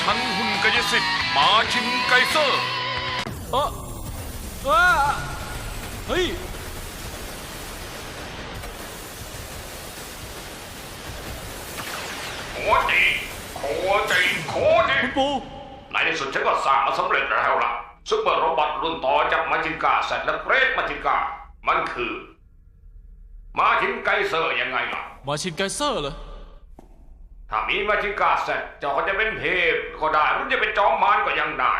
ชันหุ่นกายสิทธิ์มาชินไกเซอร์ เออว้าเฮ้ย โคจีโคจีโคจีคุณปูในที่สุดฉันก็สร้างมาสำเร็จแล้วล่ะซุปเปอร์โรบอทรุ่นต่อจากมาจินกาเสร็จและเกรดมาจินกา มันคือ มาจินไกเซอร์ยังไงล่ะ มาชินไกเซอร์เหรอ ถ้ามีมาจินกาเสร็จเจ้าก็จะเป็นเทพก็ได้หรือจะเป็นจอมมารก็ยังได้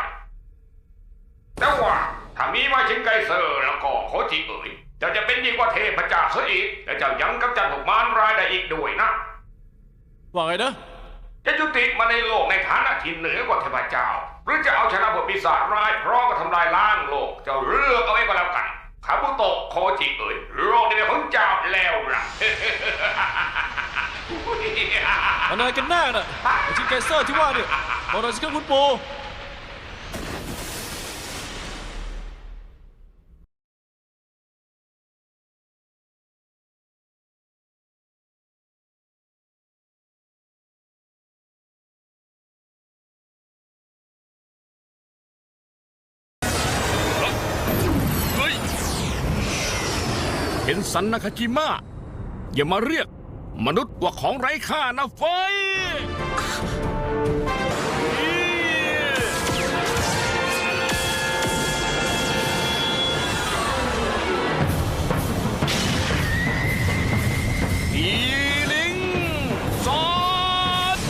แต่ว่าถ้ามีมาจินไกเซอร์แล้วก็โคจิเอ๋ยเจ้าจะเป็นยิ่งกว่าเทพเจ้าซะอีกและเจ้ายังกำจัดพวกมารร้ายได้อีกด้วยนะว่าไงนะจะยุติมาในโลกในฐานะที่เหนือกว่าเทพเจ้า หรือจะเอาชนะบทปีศาจร้ายพร้อมกับทำลายล้างโลกเจ้าเลือกเอาไว้ก็แล้วกันคาบุโตะโคจิเอ๋ยโลกนี้เป็นของเจ้าแล้วล่ะ มันอะไรกันแน่น่ะมาชินไกเซอร์ที่ว่าเนี่ยบอกหน่อยสิครับคุณปูเฮ้ยเห็นสันนาคาจิมะอย่ามาเรียก มนุษย์ว่าของไร้ค่านะเฟยอีลิงซอส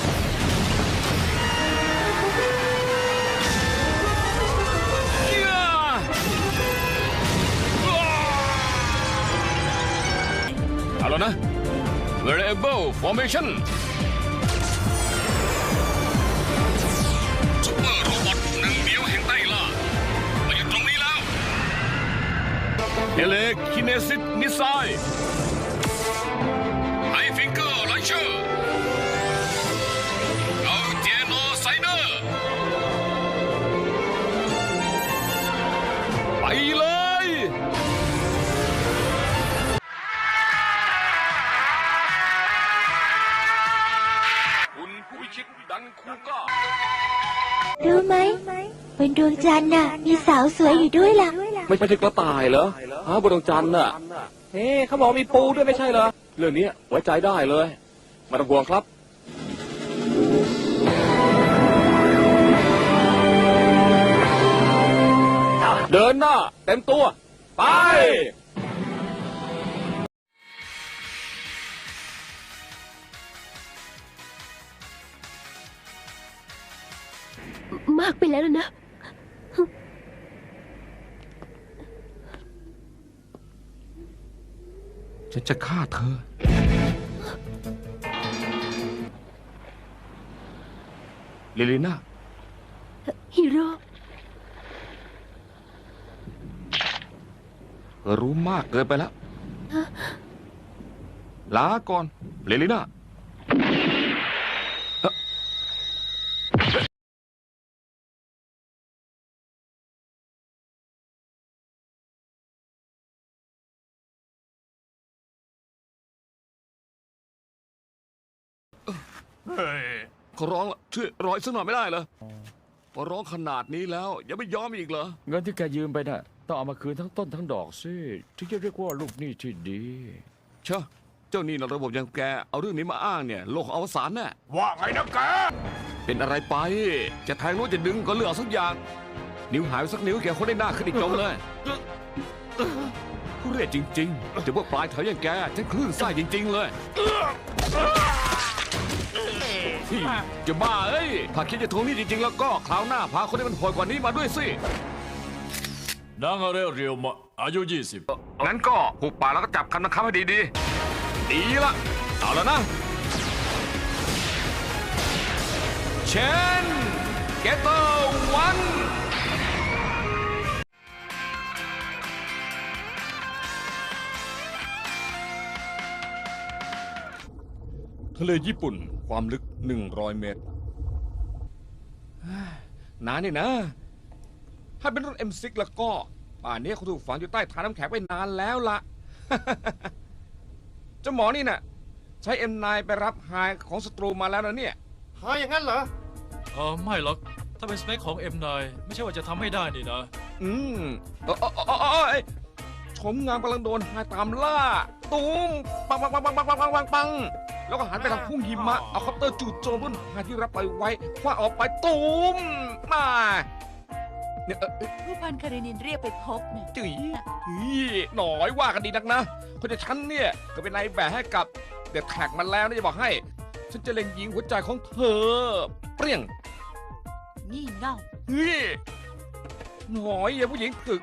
เอาแล้วนะ variable formation ซุปเปอร์โรบอทหนึ่งเดียวแห่งใต้ล่ามาอยู่ตรงนี้แล้วเอเลคิเนซิสมิสไซไฮฟิงเกอร์ลันเชอร์ นคูก้ารู้ไหมบนดวงจันทร์น่ะ มีสาวสวยอยู่ด้วยล่ะไม่ไม่ใช่กระต่ายเหรอฮะบนดวงจันทร์น่ะเฮ้เขาบอกมีปูด้วยไม่ใช่เหรอ เรื่องนี้ไว้ใจได้เลยไมาต้องห่วงครับเดินหน้าเต็มตัว ไป มากไปแล้วนะ ฉันจะฆ่าเธอ ลิลิน่าฮีโร่ เธอรู้มากเกินไปแล้ว ลาก่อน ลิลิน่า เฮ้ยขอร้องละช่วยรออีกสักหน่อยไม่ได้เหรอพอร้องขนาดนี้แล้วยังไม่ยอมอีกเหรอ เงินที่แกยืมไปน่ะต้องเอามาคืนทั้งต้นทั้งดอกสิถึงจะเรียกว่าลูกหนี้ที่ดี เชอะเจ้านี่นอกระบบอย่างแกเอาเรื่องนี้มาอ้างเนี่ยโลกของอวสานแน่ว่าไงนะแกเป็นอะไรไป จะแทงรู้จะดึงก็เลือกเอาสักอย่าง นิ้วหายไปสักนิ้วแกคนได้หน้าขึ้นอีกจงเลยทุเรศจริงๆแต่ว่าปลายแถวอย่างแกฉันคลื่นไส้จริง ๆ เลยที่ จะบ้าเอ้ย ถ้าคิดจะทวงหนี้จริง ๆ แล้วก็คราวหน้าพาคนที่มันโหดกว่านี้มาด้วยสินางอะไรเรียวมาอายุ 20 งั้นก็หุบปากแล้วก็จับคำนังคำให้ดีๆ ดีละ เอาแล้วนะ เชนเกตเตอร์วันทะเลญี่ปุ่นความลึก 100 เมตรนานนี่นะ ถ้าเป็นรถ M6 แล้วก็ ป่านนี้เขาถูกฝังอยู่ใต้ฐานน้ำแข็งไปนานแล้วละ เจ้าหมอนี่น่ะ ใช้ M9 ไปรับไฮของศัตรูมาแล้วนะเนี่ย หาอย่างนั้นเหรอ เออไม่หรอก ถ้าเป็นสเปคของ M9 ไม่ใช่ว่าจะทำไม่ได้นี่นะ อืมเออเออเออเออเอ้ยชมงามกำลังโดนหายตามล่า ตูมปังปังปังปังปังปังปังปังปัง แล้วก็หันไปทางพุ่งหิมะ เอาคอปเตอร์จู่โจมรุ่นหาที่รับปล่อยไว้คว้าออกไปตูมมาเนี่ยเออเออผู้พันคารินินเรียกไปพบเนี่ยจุ๋ยนี่หน่อยว่ากันดีนักนะ คนจะฉันเนี่ย ก็เป็นนายแบบให้กับเด็ดแท็กมันแล้วนะจะบอกให้ ฉันจะเล็งยิงหัวใจของเธอ เปรี้ยง งี่เง่าเฮ้ยหน่อยอย่าผู้หญิงตึก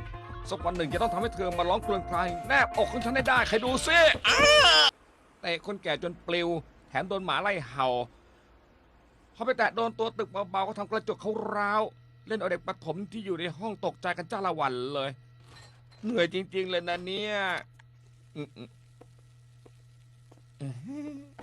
สักวันหนึ่งจะต้องทำให้เธอมาร้องเพลงพลายแนบอกของฉันให้ได้ ใครดูซิอ้า แต่คนแก่จนปลิว แถมโดนหมาไล่เห่าพอไปแตะโดนตัวตึกเบาๆก็ทำกระจกเขาร้าว เล่นเอาเด็กปฐมที่อยู่ในห้องตกใจกันจ้าละวันเลย เหนื่อยจริง ๆ เลยนะเนี่ย อืมๆ